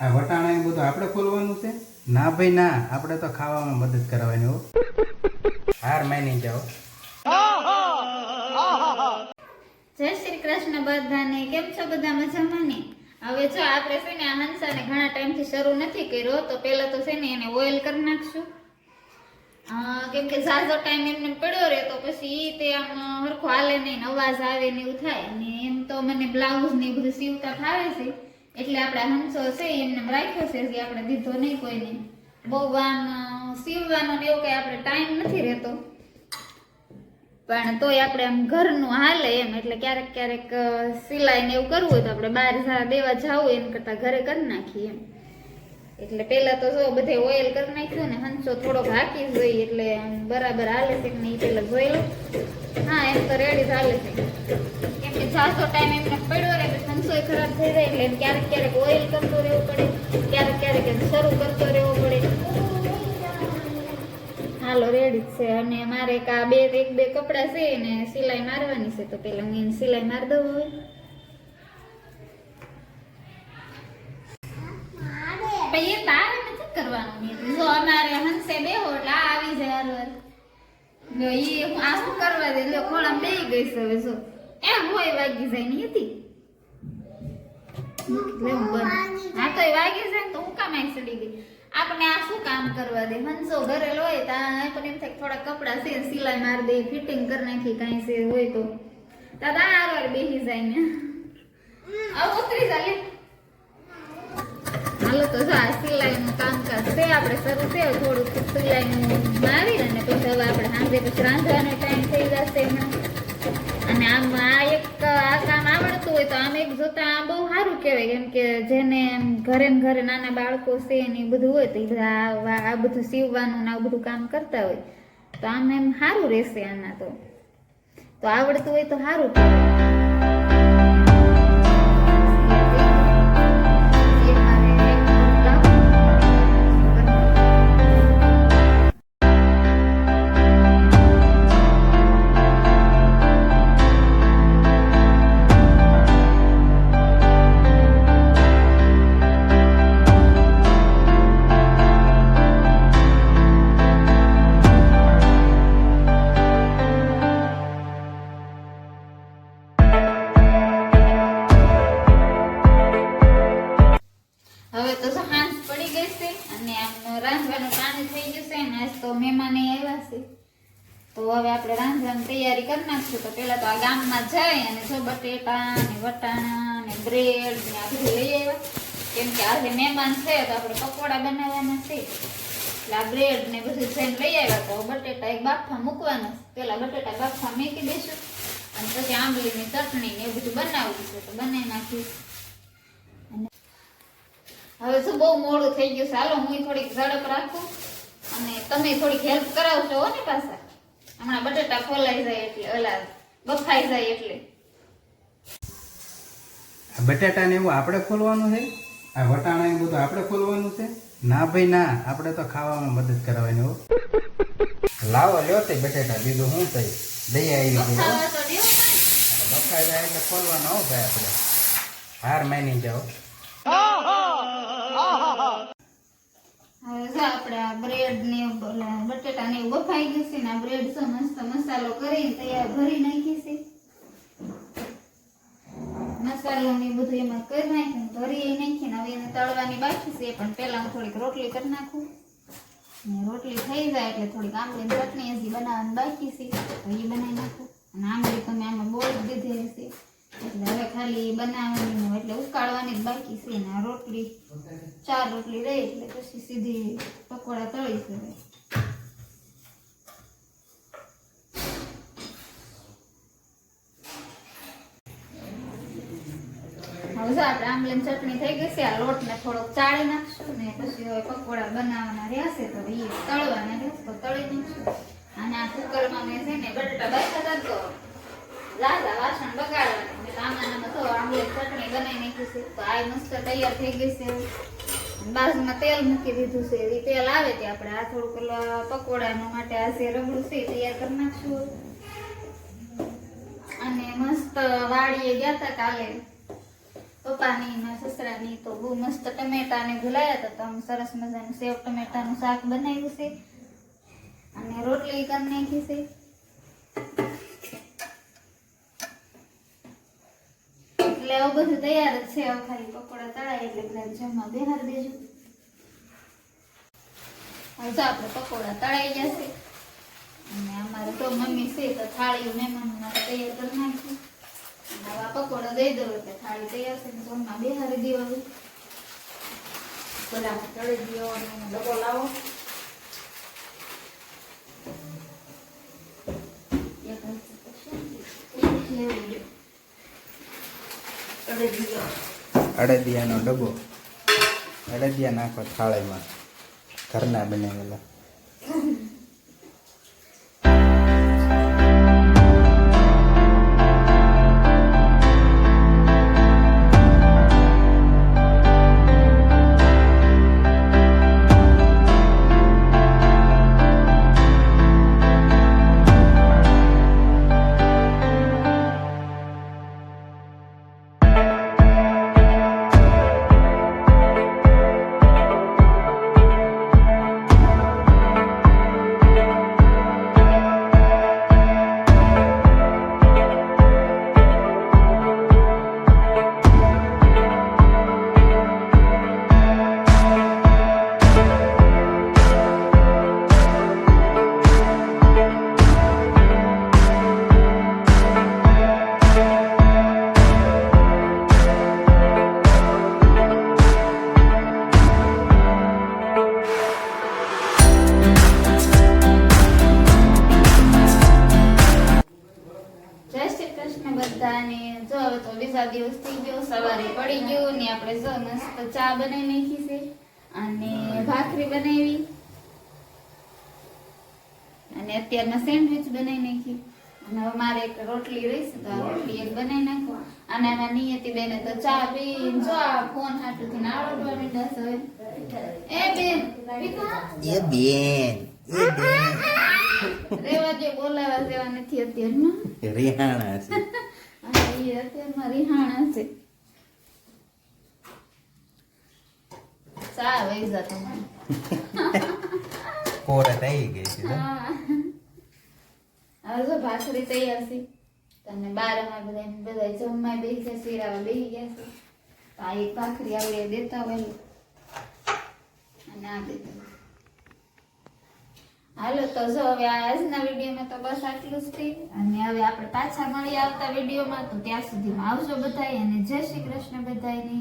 આ વટાણા એ બધું આપણે ખોલવાનું છે? ના ભાઈ, ના. આપણે તો ખાવામાં મદદ કરવાની, હો. હાર માની જાઓ. જય શ્રી કૃષ્ણ બધાને. કેમ છો બધા મજામાં ને? હવે જો આપણે છે ને આ હંસાને ઘણા ટાઈમથી શરૂ નથી કર્યો, તો પહેલાં તો છે ને એને ઓઇલ કરી નાખશું. કેમ કે ઝાઝો ટાઈમ એમને પડ્યો રહે, તો પછી તે આમ હરખો હાલે નહીં અવાજ આવે ને એવું થાય. અને એમ તો મને બ્લાઉઝ ને બધું સીવતા ફાવે છે. એટલે આપણે હંસો છે એમને રાખ્યો છે જે આપણે દીધો નહીં કોઈને. બહુ આમ સીવવાનો ને એવું કઈ આપણે ટાઈમ નથી રહેતો. પણ તોય આપણે આમ ઘરનું હાલે એમ, એટલે ક્યારેક ક્યારેક સિલાઈ ને એવું કરવું હોય તો આપણે બહાર દેવા જવું એમ કરતા ઘરે કરી નાખીએ એમ. એટલે પેલા તો જો બધે ઓઇલ કરી નાખ્યું ને હંસો થોડોક હાકી જોઈએ એટલે બરાબર હાલે છે કે નહીં પેલા જોઈ લો. હા, એમ તો રેડી જ હાલે છે. કેમ કે જાજો ટાઈમ એમને પડ્યો રહે તો હંસોય ખરાબ થઈ જાય એટલે ક્યારેક ક્યારેક ઓઇલ કરતો રહેવું પડે, ક્યારેક ક્યારેક એમ શરૂ કરતો રહેવો પડે. હાલો રેડી જ છે. અને મારે એક આ બે, એક બે કપડા છે ને સિલાઈ મારવાની છે, તો પેલા હું એને સિલાઈ મારી દઉં હવે. પછી એ તારે નથી કરવાનું જો અમારે હંસે બેહો એટલે આવી જાય હરવર લ્યો ઈ હું આ શું કરવા દે? લો ખોળામાં બેહી ગઈ હવે, જો. એમ હોય વાગી જાય ની હતી. લે, હું તો એ વાગી જાય તો હું કામ અહીં સડી ગઈ? આપણે આ શું કામ કરવા દે? હંસો ઘરેલ હોય તો પણ એમ થાય થોડા કપડા છે સિલાઈ મારી દે, ફિટિંગ કરી નાખી, કાંઈ છે હોય તો. દાદા હારવાર બેસી જાય ને. આ ઉતરી જા લે હાલો તો જો આ સિલાઈનું કામકાજ છે, આપણે શરૂ છે થોડુંક સિલાઈનું મારી અને પછી હવે આપણે સાંજે પછી રાંધવાનો ટાઈમ થઈ જશે અને આમ આ એક આ કામ આવડતું હોય તો આમ એક જોતા આ બહુ સારું કહેવાય, કેમ કે જેને ઘરે ને ઘરે નાના બાળકો છે ને બધું હોય તો આ બધું સીવવાનું ને આ બધું કામ કરતા હોય, તો આમ એમ સારું રહેશે આના તો. તો આવડતું હોય તો સારું કહેવાય. સાંજ પડી ગઈ છે અને આમ રાંધવાનું પાણી થઈ ગયું છે ને આજ તો મહેમાન આવ્યા છે. તો હવે આપણે રાંધવાની તૈયારી કરી નાખશું. તો પેલા તો આ ગામમાં જાય અને જો બટેટા ને વટાણા ને બ્રેડ ને આ બધું લઈ આવ્યા. કેમ કે આજે મહેમાન છે તો આપણે પકોડા બનાવવાના છે. એટલે આ બ્રેડ ને બધું જઈને લઈ આવ્યા. તો બટેટા એક બાફા મૂકવાના છે. પેલા બટેટા બાફા મૂકી દઈશું. અને પછી આંબલીની ચટણી ને એવું બધું બનાવવું છે. તો બનાવી નાખીશ. હવે શું બહુ મોડું થઈ ગયું ચાલો હું થોડીક ઝડપ રાખું અને તમે થોડીક હેલ્પ કરાવશો હો ને પાછા. હમણાં બટેટા ખોલાઈ જાય એટલે ઓલા બફાઈ જાય એટલે. આ બટાટા ને એવું આપણે ખોલવાનું છે? આ વટાણા એવું બધું આપણે ખોલવાનું છે? ના ભાઈ ના. આપણે તો ખાવામાં મદદ કરવાની હો. લાવો લ્યો તે બટેટા. બીજું શું થઈ દઈ આવી હો. પડે. બફાઈ જાય એટલે ખોલવાનો હો ભાઈ આપણે. હાર માની જાઓ. નાખીને હવે તળવાની બાકી છે, પણ પહેલા થોડીક રોટલી કરી નાખું. રોટલી થઈ જાય એટલે થોડીક આંબલી ચટણી હજી બનાવવાની બાકી છે, તો એ બનાવી નાખું. અને આંબલી તમે આમાં બોલ દીધી છે હવે ખાલી બનાવવાની એટલે ઉકાળવાની બાકી છે ને રોટલી. ચાર રોટલી રહી એટલે પછી સીધી પકોડા તળી હવે. આપણે ચટણી થઈ ગઈ છે, આ લોટને થોડોક ચાળી નાખશું ને પછી હવે પકોડા બનાવવાના રહેશે તો એ તળવાના રહેશે તો તળી નાખશું. અને આ કુકરમાં મેં છે ને બટાટા બાફા હતા તો લાદા વાસણ બગાડવાના. મેં તો તો આંબલીની ચટણી બનાવી નાખી તો આ મસ્ત તૈયાર થઈ ગઈ છે. બાજુમાં તેલ મૂકી દીધું છે. એ તેલ આવે તે આપણે આ થોડુંક પેલા પકોડાનો માટે આ જે રગડું છે તૈયાર કરી નાખશું. અને મસ્ત વાડીએ ગયા હતા કાલે. પપ્પાની ને સસરાની તો બહુ મસ્ત ટમેટા ને ભૂલાયા હતા. તો આમ સરસ મજાનું સેવ ટમેટાનું શાક બનાવ્યું છે. અને રોટલી કરી નાખી છે. એટલે આવું બધું તૈયાર જ છે. ખાલી પકોડા તળાય એટલે બધા જમવા બેહાર દેજો. હવે તો આપણે પકોડા તળાઈ જશે. અને અમારે તો મમ્મી છે તો થાળી મહેમાન માટે તૈયાર કરી નાખી. હવે પકોડા દઈ દઉં એટલે થાળી તૈયાર છે જમવા બેહારી દેવાનું. બધા તળી દો અને એનો લાવો એક હાથે તો શું? એક લેવું જોઈએ. તળી દીધો. અડદિયાનો ડબ્બો. અડદિયા નાખો થાળીમાં. ઘરના બનાવેલા. તો બીજા દિવસ થઈ ગયો સવારે પડી ગયો ને આપણે જો મસ્ત ચા બનાવી નાખી છે અને ભાખરી બનાવી. અને અત્યારના સેન્ડવિચ બનાવી નાખી. અને હવે મારે એક રોટલી રહીશ તો આ રોટલી એક બનાવી નાખો. અને એમાં નિયતિ બેને તો ચા પી જો આ ફોન હાટુથી નાળો ડોળ મીંડા છે. એ બેન એ બેન રેવા જે બોલાવા જેવા નથી અત્યારમાં. રિહાણા છે. અને અત્યારમાં રિહાણા છે. ચા વહી જા તમારે. કોરત આવી ગઈ છે તો. હવે જો ભાખરી તૈયાર છે. તમને બારમાં બધા બધા જમવા બેસી ગયા શેરાવા બેસી ગયા છે. તો આ એક ભાખરી આવડે દેતા હોય અને આ દેતા હાલો, તો જો હવે આજના વિડીયોમાં તો બસ આટલું જ થઈ. અને હવે આપણે પાછા મળી આવતા વિડીયોમાં. તો ત્યાં સુધીમાં આવજો બધાય અને જય શ્રી કૃષ્ણ બધાયને.